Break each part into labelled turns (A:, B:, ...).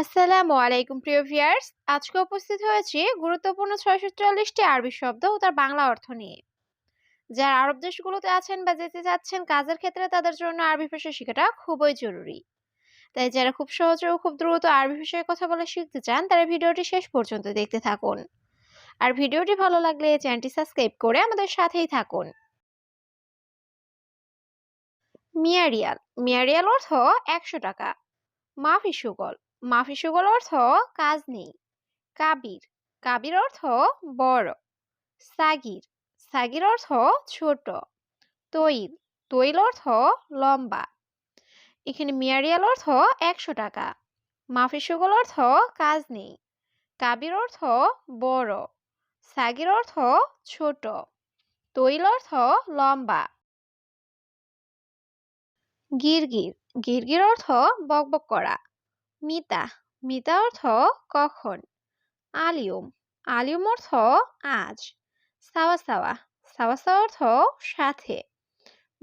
A: আসসালামু আলাইকুম, প্রিয় ভিউয়ার্স। আজকে উপস্থিত হয়েছি গুরুত্বপূর্ণ ছয়শো চল্লিশটি আরবি শব্দ ও তার বাংলা অর্থ নিয়ে। যারা আরব দেশগুলোতে আছেন বা যেতে চাচ্ছেন কাজের ক্ষেত্রে তাদের জন্য আরবি ভাষা শেখাটা খুবই জরুরি। তাই যারা খুব সহজে ও খুব দ্রুত আরবি ভাষায় কথা বলা শিখতে চান, তারা ভিডিওটি শেষ পর্যন্ত দেখতে থাকুন। আর ভিডিওটি ভালো লাগলে চ্যানেলটি সাবস্ক্রাইব করে আমাদের সাথেই থাকুন। মিয়ারিয়াল। মিয়ারিয়াল অর্থ একশো টাকা। মাফি সুগল। মাফি সুগল অর্থ কাজ নেই। কাবির কাবির অর্থ বড়। সাগির সাগির অর্থ ছোট। তৈল তৈল অর্থ লম্বা। এখানে মিয়ারিয়াল অর্থ একশো টাকা। মাফি সুগল অর্থ কাজ নেই। কাবির অর্থ বড়। সাগির অর্থ ছোট। তৈল অর্থ লম্বা। গিরগির গিরগির অর্থ বকবক করা। মিতা মিতা অর্থ কখন? আলিয়ম আলিয়ম অর্থ আজ। সাওয়া সাওয়া সাওয়া সাওয়া অর্থ সাথে।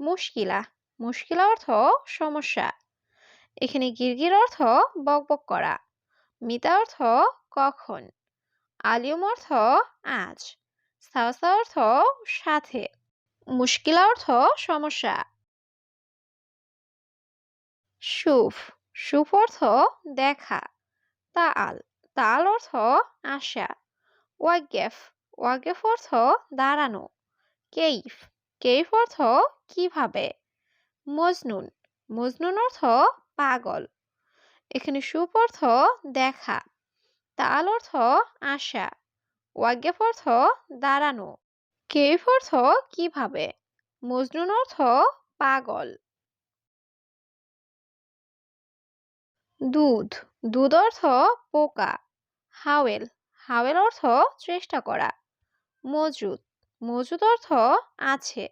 A: মুশকিলা মুশকিলা অর্থ সমস্যা। এখানে গিরগির অর্থ বকবক করা। মিতা অর্থ কখন? আলিয়ম অর্থ আজ। সাওয়া সাওয়া অর্থ সাথে। মুশকিলা অর্থ সমস্যা। সুফ সুফ অর্থ দেখা। তাল। তাল অর্থ আশা ওয়াগেফ। ওয়াগেফ অর্থ দাঁড়ানো। কেইফ। কেইফ অর্থ কীভাবে? মজনুন। মজনুন অর্থ পাগল। এখানে সুপ অর্থ দেখা। তাল অর্থ আশা ওয়াগেফ অর্থ দাঁড়ানো। কেইফ অর্থ কীভাবে? মজনুন অর্থ পাগল। দুধ। দুধ অর্থ পোকা। হাওয়েল। হাওয়েল অর্থ চেষ্টা করা। মজুদ মজুদ অর্থ আছে।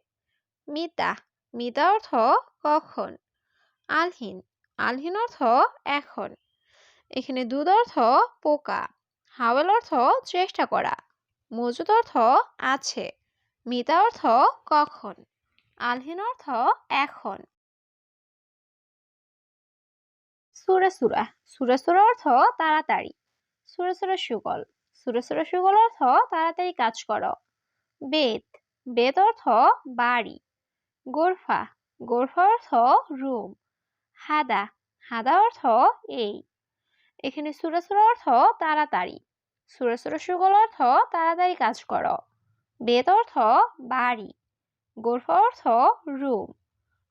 A: মিতা। মিতা অর্থ কখন? আলহিন। আলহিন অর্থ এখন। এখানে দুধ অর্থ পোকা। হাওয়েল অর্থ চেষ্টা করা। মজুদ অর্থ আছে। মিতা অর্থ কখন? আলহিন অর্থ এখন। সুরা সুরা। সুরা সুরা অর্থ তাড়াতাড়ি। সুরা সুরা সুগল। সুরা সুরা সুগল অর্থ তাড়াতাড়ি কাজ করো। বেদ। বেদ অর্থ বাড়ি। গোরফা। গোরফা অর্থ রুম। হাদা। হাদা অর্থ এই। এখানে সুরা সুরা অর্থ তাড়াতাড়ি। সুরা সুরা সুগল অর্থ তাড়াতাড়ি কাজ করো। বেদ অর্থ বাড়ি। গোরফা অর্থ রুম।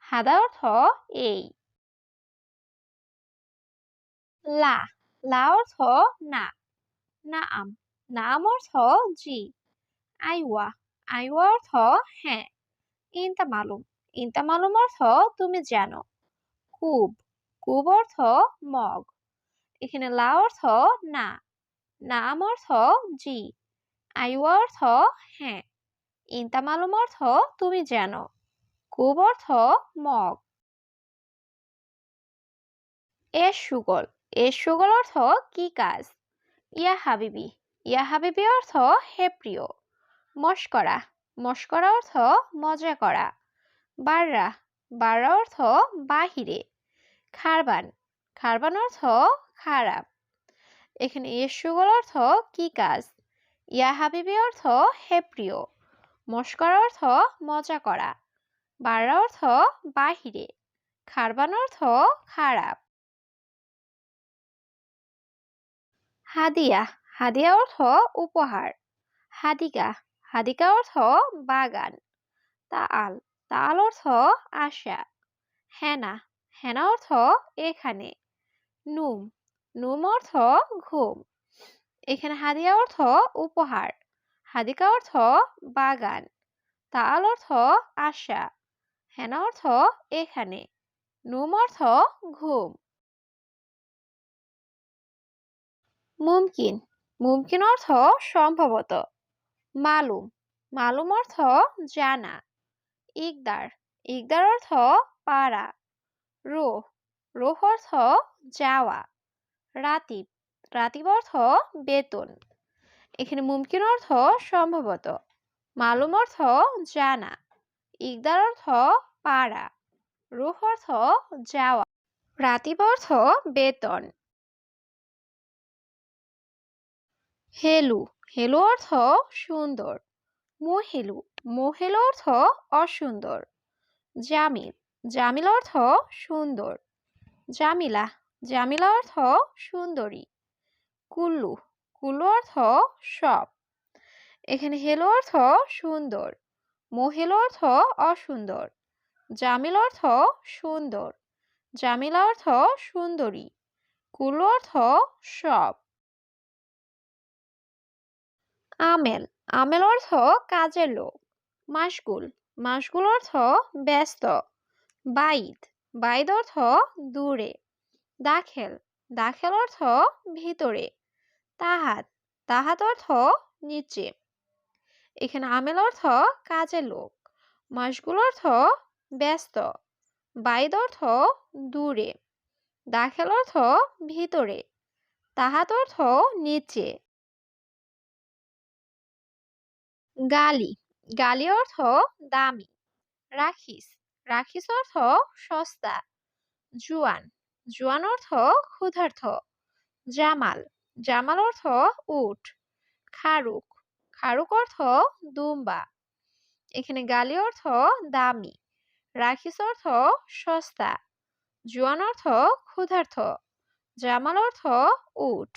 A: হাদা অর্থ এই। লা লা অর্থ না। নাম নাম অর্থ জি। আইওয়া আইওয়া অর্থ হ্যাঁ। ইনতা মালুম ইনতা মালুম অর্থ তুমি জানো। কুব কুব অর্থ মগ। এখানে লা অর্থ না। নাম অর্থ জি। আইওয়া অর্থ হ্যাঁ। ইনতা মালুম অর্থ তুমি জানো। কুব অর্থ মগ। এ সুগল। এর সুগল অর্থ কি কাজ? ইয়া হাবিবি ইয়া হাবিবি অর্থ হে প্রিয়। মস্করা মস্করা অর্থ মজা করা। বাররা বাররা অর্থ বাহিরে। খারবান খারবান অর্থ খারাপ। এখানে এর সুগল অর্থ কি কাজ? ইয়া হাবিবি অর্থ হে প্রিয়। মস্করা অর্থ মজা করা। বাররা অর্থ বাহিরে। খারবান অর্থ খারাপ। হাদিয়া হাদিয়া অর্থ উপহার। হাদিকা হাদিকা অর্থ বাগান। তাল তাল অর্থ আশা। হেনা হেনা অর্থ এখানে। নুম নুম অর্থ ঘুম। এখানে হাদিয়া অর্থ উপহার হাদিকা অর্থ বাগান। তাল অর্থ আশা। হেনা অর্থ এখানে। নুম অর্থ ঘুম। মুমকিন। মুমকিন অর্থ সম্ভবত। মালুম। মালুম অর্থ জানা। ইকদার। ইকদার অর্থ পারা। রোহ। রোহ অর্থ যাওয়া। রাতিব। রাতিব অর্থ বেতন। এখানে মুমকিন অর্থ সম্ভবত। মালুম অর্থ জানা। ইকদার অর্থ পারা। রুহ অর্থ যাওয়া। রাতিব অর্থ বেতন। হেলু হেলু অর্থ সুন্দর। মহেলু মহেলু অর্থ অসুন্দর। জামিল জামিল অর্থ সুন্দর। জামিলা জামিলা অর্থ সুন্দরী। কুল্লু কুল্লু অর্থ সব। এখানে হেলো অর্থ সুন্দর, মহিলা অর্থ অসুন্দর। জামিল অর্থ সুন্দর, জামিলা অর্থ সুন্দরী। কুল্লু অর্থ সব। আমেল। আমেল অর্থ কাজের লোক। মাসগুল মাসগুল অর্থ ব্যস্ত। বাইদ। বাইদ অর্থ দূরে। দাখেল। দাখেল অর্থ ভিতরে। তাহাত। তাহাত অর্থ নিচে। এখানে আমেল অর্থ কাজের লোক। মাসগুল অর্থ ব্যস্ত। বাইদ অর্থ দূরে। দাখেল অর্থ ভিতরে। তাহাত অর্থ নিচে। গালি। গালি অর্থ দামি। রাখিস। রাখিস অর্থ সস্তা। জুয়ান। জুয়ান অর্থ ক্ষুধার্থ জামাল। জামাল অর্থ উট। খারুক। খারুক অর্থ দুম্বা। এখানে গালি অর্থ দামি। রাখিস অর্থ সস্তা। জুয়ান অর্থ ক্ষুধার্থ জামাল অর্থ উট।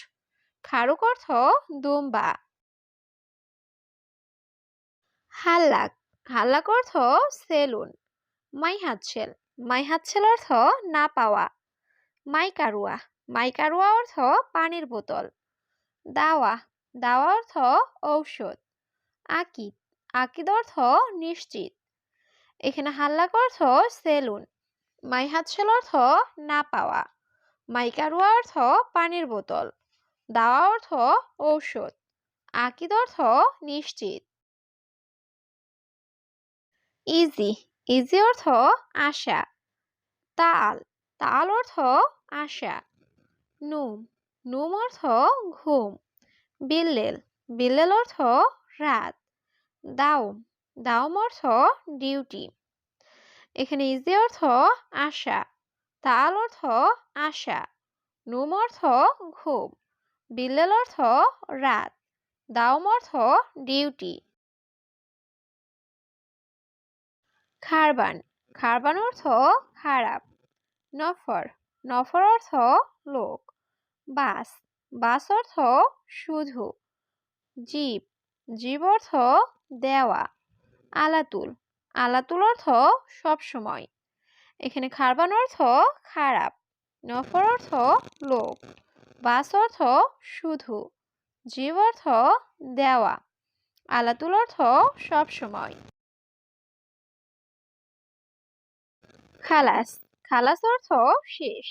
A: খারুক অর্থ দুম্বা। হাল্লাক হাল্লাক অর্থ সেলুন। মাই হাতছেল মাই হাতছেল অর্থ না পাওয়া। মাইকারুয়া মাইকারুয়া অর্থ পানির বোতল। দাওয়া দাওয়া অর্থ ঔষধ। আকিদ আকিদ অর্থ নিশ্চিত। এখানে হাল্লাক অর্থ সেলুন মাই হাতছেল অর্থ না পাওয়া। মাইকারুয়া অর্থ পানির বোতল। দাওয়া অর্থ ঔষধ। আকিদ অর্থ নিশ্চিত। ইজি। ইজি অর্থ আশা। তাল। তাল অর্থ আশা। নুম। নুম অর্থ ঘুম। বিল্লেল। বিল্লেল অর্থ রাত। দাউম। দাউম অর্থ ডিউটি। এখানে ইজি অর্থ আশা। তাল অর্থ আশা। নুম অর্থ ঘুম। বিল্লেল অর্থ রাত। দাউম অর্থ ডিউটি। খারবান। খারবান অর্থ খারাপ। নফর। নফর অর্থ লোক। বাস। বাস অর্থ শুধু। জীব। জীব অর্থ দেওয়া। আলাতুল। আলাতুল অর্থ সব সময়। এখানে খারবান অর্থ খারাপ। নফর অর্থ লোক। বাস অর্থ শুধু। জীব অর্থ দেওয়া। আলাতুল অর্থ সব খালাস খালাস অর্থ শেষ।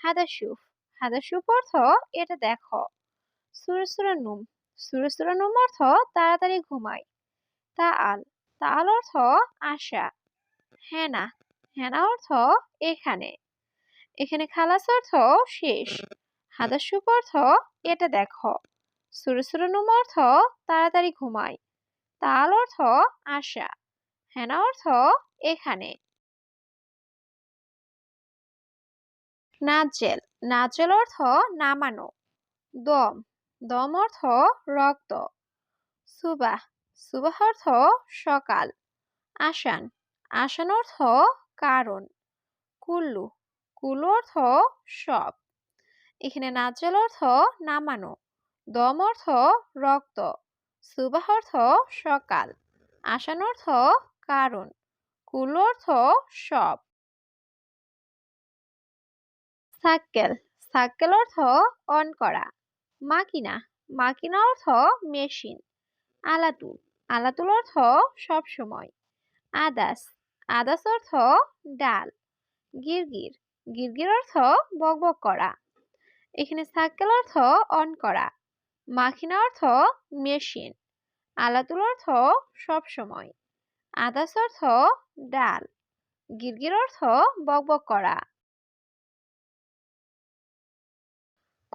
A: হাদাসুফ হাদাসুফ অর্থ এটা দেখো। সুরসুরা নুম সুরসুরা নুম অর্থ তাড়াতাড়ি ঘুমাই। তা আল তা আল অর্থ আশা। হেনা হেনা অর্থ এখানে। এখানে খালাস অর্থ শেষ। হাদাসুফ অর্থ এটা দেখো। সুরসুরা নুম অর্থ তাড়াতাড়ি ঘুমাই। তাল অর্থ আশা। হেনা অর্থ এখানে। নাজেল। নাজেল অর্থ নামানো। দম। দম অর্থ রক্ত। সুবাহ। সুবাহ অর্থ সকাল। আসান। আসান অর্থ কারণ। কুল্লু। কুল্লু অর্থ সব। এখানে নাজেল অর্থ নামানো। দম অর্থ রক্ত। সুবাহ অর্থ সকাল। আসান অর্থ কারণ। কুল্লু অর্থ সব। সাক্কেল সাক্কেল অর্থ অন করা। মাকিনা। মাকিনা অর্থ মেশিন। আলাতুল। আলাতুল অর্থ সব সময়। আদাস। আদাস অর্থ ডাল। গিরগির। গিরগির অর্থ বকবক করা। এখানে সাক্কেল অর্থ অন করা। মাখিনা অর্থ মেশিন। আলাতুল অর্থ সব সময়। আদাস অর্থ ডাল। গিরগির অর্থ বকবক করা।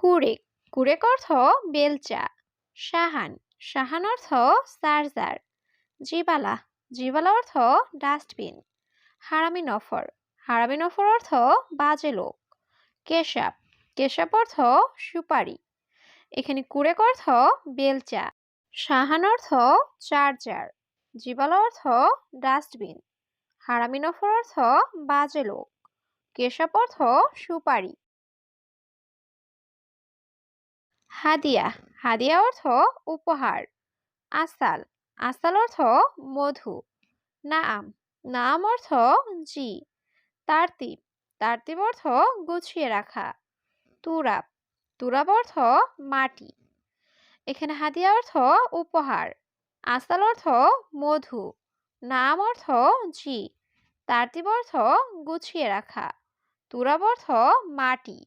A: কুরেক কুরেক অর্থ বেলচা। সাহান সাহান অর্থ চার্জার জিবালা জিবালা অর্থ ডাস্টবিন। হারামি নফর হারামি নফর অর্থ বাজে লোক। কেশাব কেশাব অর্থ সুপারি। এখানে কুরেক অর্থ বেলচা। সাহান অর্থ চার্জার। জিবাল অর্থ ডাস্টবিন। হারামিনফর অর্থ বাজে লোক। কেশব অর্থ সুপারি। হাদিয়া হাদিয়া অর্থ উপহার। আসাল আসাল অর্থ মধু। নাম নাম অর্থ জি। তারতিব তারতিব অর্থ গুছিয়ে রাখা। তুরাব তুরাব অর্থ মাটি। এখানে হাদিয়া অর্থ উপহার, আসাল অর্থ মধু নাম অর্থ জি। তারতিব অর্থ গুছিয়ে রাখা। তুরাব অর্থ মাটি।